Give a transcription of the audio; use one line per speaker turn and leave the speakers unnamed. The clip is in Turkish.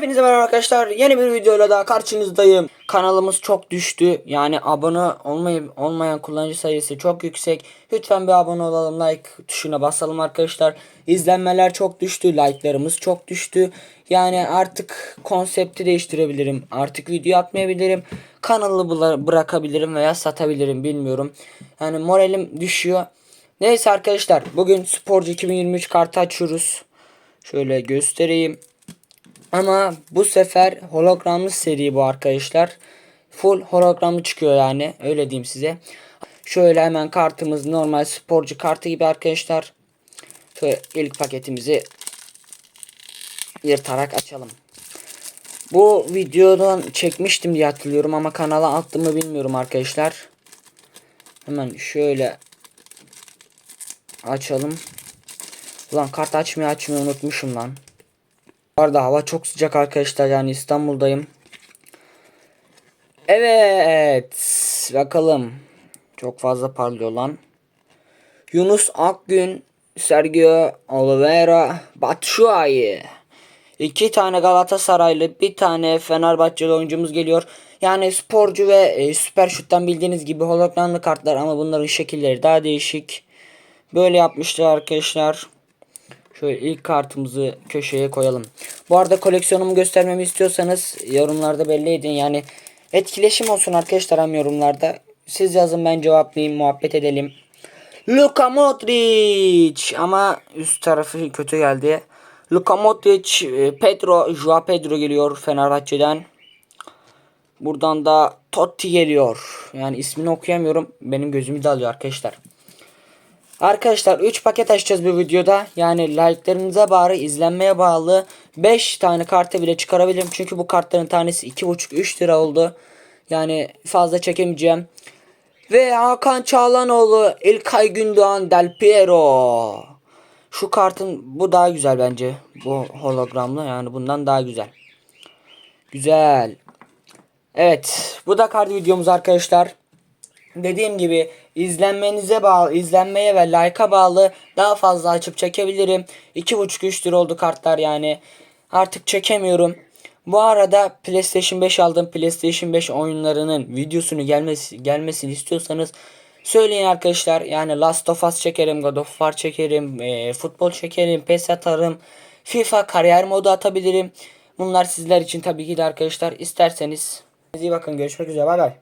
Hepinize merhaba arkadaşlar. Yeni bir videoyla daha karşınızdayım. Kanalımız çok düştü. Yani abone olmayıp olmayan kullanıcı sayısı çok yüksek. Lütfen bir abone olalım. Like tuşuna basalım arkadaşlar. İzlenmeler çok düştü. Like'larımız çok düştü. Yani artık konsepti değiştirebilirim. Artık video atmayabilirim. Kanalı bırakabilirim veya satabilirim bilmiyorum. Yani moralim düşüyor. Neyse arkadaşlar bugün Sporcu 2023 kartı açıyoruz. Şöyle göstereyim. Ama bu sefer hologramlı seri bu arkadaşlar. Full hologramlı çıkıyor yani. Öyle diyeyim size. Şöyle hemen kartımız normal sporcu kartı gibi arkadaşlar. Şöyle ilk paketimizi yırtarak açalım. Bu videodan çekmiştim diye hatırlıyorum ama kanala attığımı bilmiyorum arkadaşlar. Hemen şöyle açalım. Ulan kart açmayı açmayı unutmuşum lan. Arada hava çok sıcak arkadaşlar yani İstanbul'dayım. Evet. Bakalım. Çok fazla parlıyor lan. Yunus Akgün, Sergio Oliveira, Batshuayi. İki tane Galatasaraylı, bir tane Fenerbahçeli oyuncumuz geliyor. Yani sporcu ve e, süper şuttan bildiğiniz gibi hologramlı kartlar ama bunların şekilleri daha değişik. Böyle yapmışlar arkadaşlar. Şöyle ilk kartımızı köşeye koyalım. Bu arada koleksiyonumu göstermemi istiyorsanız yorumlarda belli edin. Yani etkileşim olsun arkadaşlar hem yorumlarda. Siz yazın ben cevaplayayım muhabbet edelim. Luka Modric ama üst tarafı kötü geldi. Luka Modric, e, Pedro, Joao Pedro geliyor Fenerbahçe'den. Buradan da Totti geliyor. Yani ismini okuyamıyorum. Benim gözümü de alıyor arkadaşlar. Arkadaşlar 3 paket açacağız bu videoda. Yani like'larınıza bağlı, izlenmeye bağlı 5 tane kartı bile çıkarabilirim. Çünkü bu kartların tanesi 2,5-3 lira oldu. Yani fazla çekemeyeceğim. Ve Hakan Çağlanoğlu, İlkay Gündoğan, Del Piero. Şu kartın bu daha güzel bence. Bu hologramlı yani bundan daha güzel. Güzel. Evet bu da kart videomuz arkadaşlar. Dediğim gibi izlenmenize bağlı, izlenmeye ve like'a bağlı daha fazla açıp çekebilirim. 2.5-3 lira oldu kartlar yani. Artık çekemiyorum. Bu arada PlayStation 5 aldım. PlayStation 5 oyunlarının videosunu gelmesi gelmesini istiyorsanız söyleyin arkadaşlar. Yani Last of Us çekerim, God of War çekerim, e, futbol çekerim, PES atarım, FIFA kariyer modu atabilirim. Bunlar sizler için tabii ki de arkadaşlar. İsterseniz iyi bakın görüşmek üzere bay bay.